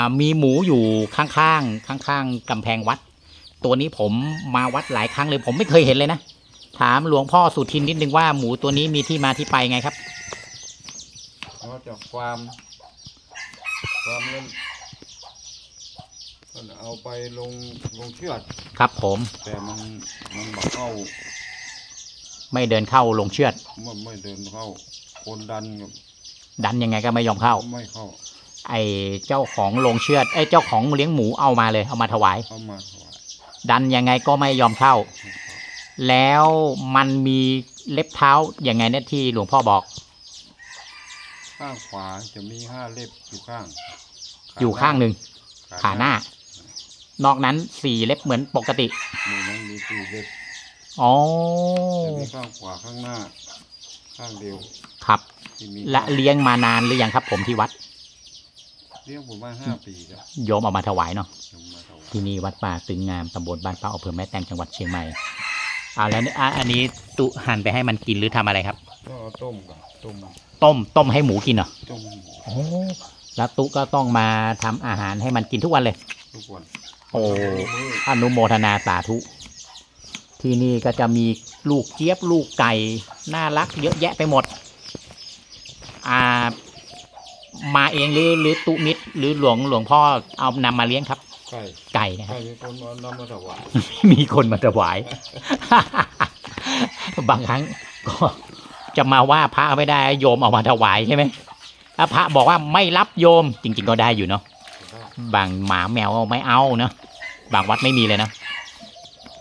ามีหมูอยู่ข้างๆข้างๆกำแพงวัด ตัวนี้ผมมาวัดหลายครั้งเลย ผมไม่เคยเห็นเลยนะ ถามหลวงพ่อสุทินนิดนึงว่าหมูตัวนี้มีที่มาที่ไปไงครับมาจากความ ความนั้นมันเอาไปลงลงเชือด ครับผม แต่มันมันบักเข้าไม่เดินเข้าลงเชือดมันไม่เดินเข้า คนดันก็ดันยังไงก็ไม่ยอมเข้า ไม่เข้า ไอ้เจ้าของลงเชือดไอ้เจ้าของเลี้ยงหมูเอามาเลยเอามาถวาย เข้ามาถวายดันยังไงก็ไม่ยอมเข้า แล้วมันมีเล็บเท้ายังไงเนี่ยที่หลวงพ่อบอก ข้างขวาจะมีห้าเล็บอยู่ข้างขอยู่ข้างหนึ่งขาหน้า นอกนั้นสี่เล็บเหมือนปกติหมู่นั้นมีสี่เล็บอ๋อจะมีข้างขวาข้างหน้า ข้างเดียวครับ ที่มีและเลี้ยงมานานหรือยังครับผมที่วัด เลี้ยงผมมาห้าปีแล้วโยมเอามาถวายเนาะลงมาถวายที่นี่วัดป่าตึงงามตำบลบ้านเป้าอำเภอแม่แตงจังหวัดเชียงใหม่อ่าแล้วนี่อะอันนี้ตุหั่นไปให้มันกินหรือทำอะไรครับต้องเอาต้มก่อนต้มต้มต้มให้หมูกินเหรอต้มหมูโอ้แล้วตุก็ต้องมาทำอาหารให้มันกินทุกวันเลย ทุกวันโอ้มื้ออนุโมทนาสาธุ ที่นี่ก็จะมีลูกเจี๊ยบลูกไก่ น่ารักเยอะแยะไปหมด อ่า มาเองหรือหรือตุมิตรหรือหลวงหลวงพ่อเอานำมาเลี้ยงครับไก่ไก่นะคไก่รับมีคนเอานำมาถวายมีคนมาถวาย บางครั้งก็จะมาว่าพระไม่ได้โยมเอามาถวายใช่ไหมถ้าพระบอกว่าไม่รับโยมจริง ๆ ก็ได้อยู่เนาะบางหมาแมวไม่เอาเนาะบางวัดไม่มีเลยนะ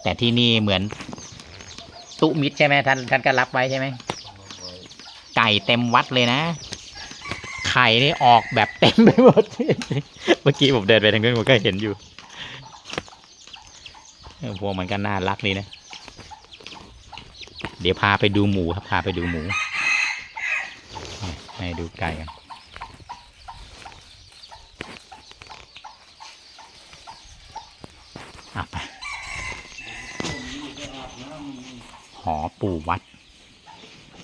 แต่ที่นี่เหมือน ตุมิตรใช่ไหมท่านท่านก็รับไว้ใช่ไหมไก่เต็มวัดเลยนะ ไข่นี่ออกแบบเต็มไปหมด เมื่อกี้ผมเดินไปทางนู้นผมก็เห็นอยู่พวกมันก็น่ารักเลยนะ เดี๋ยวพาไปดูหมูครับ พาไปดูหมู ให้ดูไก่กันอะไปหอปู่วัด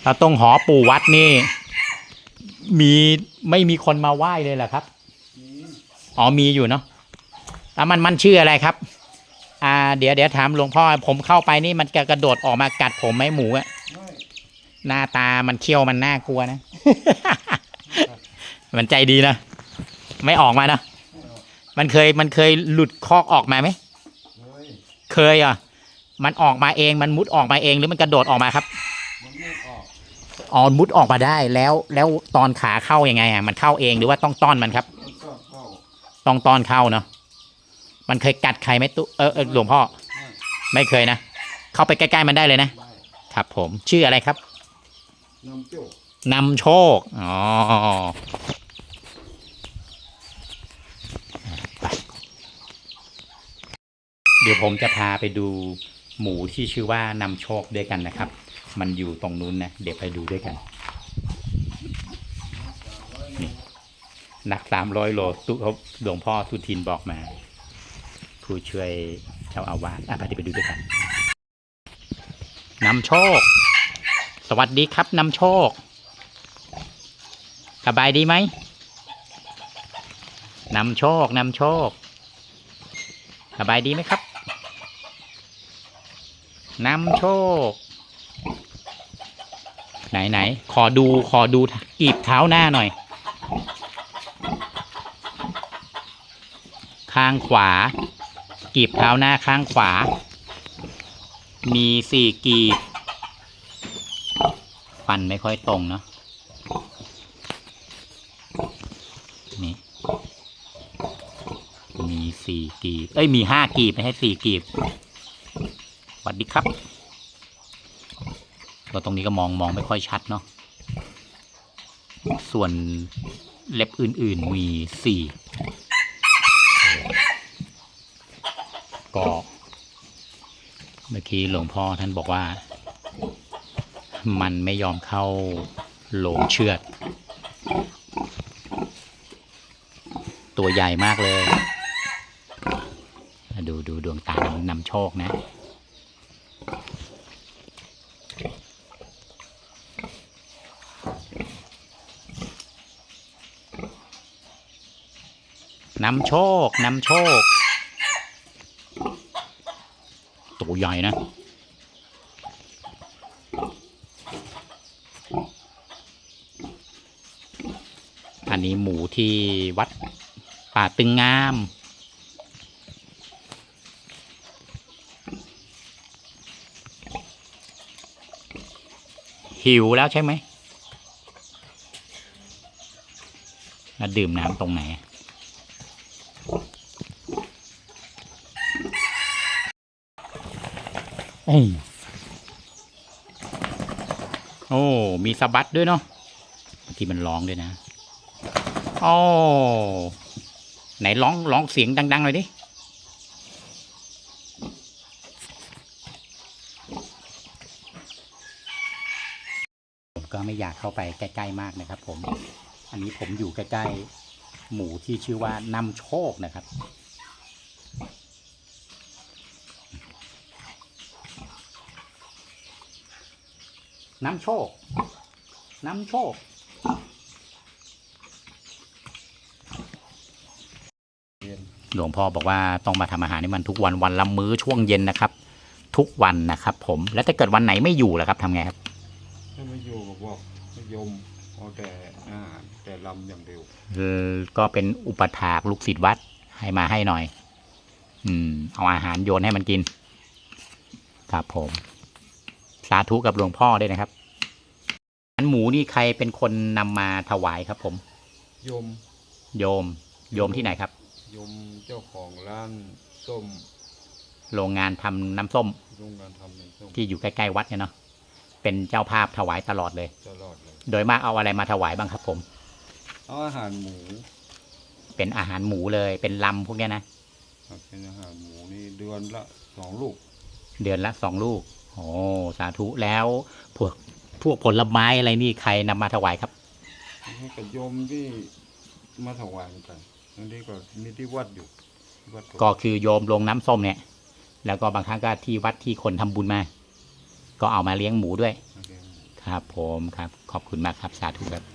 ถ้าตรงหอปู่วัดนี่ มีไม่มีคนมาไหว้เลยเหรอครับ อ๋อมีอยู่เนาะแล้วมันมันชื่ออะไรครับ อ่า เดี๋ยวเดี๋ยวถามหลวงพ่อผมเข้าไปนี่มันจะกระโดดออกมากัดผมไหมหมูอะไม่หน้าตามันเขี้ยวมันน่ากลัวนะ มันใจดีนะ ไม่ออกมานะมันเคยมันเคยหลุดคอกออกมาไหมเฮ้ยเคยอะ มันออกมาเองมันมุดออกมาเองหรือมันกระโดดออกมาครับมันไม่ออก อ๋อมุดออกมาได้แล้วแล้วตอนขาเข้ายังไงอะมันเข้าเองหรือว่าต้องต้อนมันครับ มันก็เข้าต้องต้อนเข้าเนาะมันเคยกัดใครไหมตุเออเออหลวงพ่อไม่ไม่เคยนะ เข้าไปใกล้ๆมันได้เลยนะ ได้ครับ ผมชื่ออะไรครับนำเจ้นำโชคอ๋อไปเดี๋ยวผมจะพาไปดูหมูที่ชื่อว่านำโชคด้วยกันนะครับ มันอยู่ตรงนู้นนะ เดี๋ยวไปดูด้วยกันนี่หนักสามร้อยโลตุเขาหลวงพ่อสุทินบอกมา ผู้ช่วยเจ้าอาวาสอะไปเดี๋ยวไปดูด้วยกันนำโชค สวัสดีครับนำโชค สบายดีไหมนำโชคนำโชค สบายดีไหมครับนำโชค ไหนไหน ขอดูขอดูกีบเท้าหน้าหน่อย ข้างขวา กีบเท้าหน้าข้างขวา มีสี่กีบ ฟันไม่ค่อยตรงเนาะนี่มีสี่กีบ เอ้ย มีห้ากีบ ไม่ใช่สี่กีบสวัสดีครับ ก็ตรงนี้ก็มองมองไม่ค่อยชัดเนาะส่วนเล็บอื่น ๆมีสี่ก็เมื่อกี้หลวงพ่อท่านบอกว่า มันไม่ยอมเข้าโหลงเชือด ตัวใหญ่มากเลย ดูดูดวงตานำโชคนะ นำโชคนำโชค ตัวใหญ่นะ อันนี้หมูที่วัดป่าตึงงามหิวแล้วใช่ไหม แล้วดื่มน้ำตรงไหน เอ้โอ้ มีสะบัดด้วยเนาะบางทีมันร้องด้วยนะ โอ้ ไหนร้องร้องเสียงดังๆหน่อยดิ ผมก็ไม่อยากเข้าไปใกล้ๆมากนะครับผม อันนี้ผมอยู่ใกล้ๆหมูที่ชื่อว่า นำโชคนะครับ น้ำโชค น้ำโชคเรียนหลวงพ่อบอกว่าต้องมาทำอาหารให้มันทุกวันวันละมื้อช่วงเย็นนะครับ ทุกวันนะครับ ผมแล้วถ้าเกิดวันไหนไม่อยู่ล่ะครับทำไงครับถ้าไม่อยู่ก็บอกไม่ยมเอาแต่อาหารแต่ลำอย่างเดียวเอ่อก็เป็นอุปถากลูกศิษย์วัดให้มาให้หน่อย อืม เอาอาหารโยนให้มันกิน ครับผม สาธุกับหลวงพ่อด้วยนะครับอันหมูนี่ใครเป็นคนนำมาถวายครับ ผม ยมโยม โยมที่ไหนครับ ยมเจ้าของร้านส้มโรงงานทำน้ำส้มโรงงานทำเป็นส้มที่อยู่ใกล้ๆวัดเนี่ยเนาะเป็นเจ้าภาพถวายตลอดเลย ตลอดเลย โดยมากเอาอะไรมาถวายบ้างครับ ผม เอาอาหารหมูเป็นอาหารหมูเลย เป็นลำพวกเนี้ยนะ ครับเป็นอาหารหมูนี่เดือนละสองลูก เดือนละสองลูก โอ้สาธุแล้วพวกพวกผลไม้อะไรนี่ใครนำมาถวายครับให้กับโยมที่มาถวายกันอันนี้ก็มีที่วัดอยู่วัดก็คือโยมลงน้ำส้มเนี่ย แล้วก็บางครั้งก็ที่วัดที่คนทำบุญมา ก็เอามาเลี้ยงหมูด้วย โอเค ครับผมครับขอบคุณมากครับสาธุครับ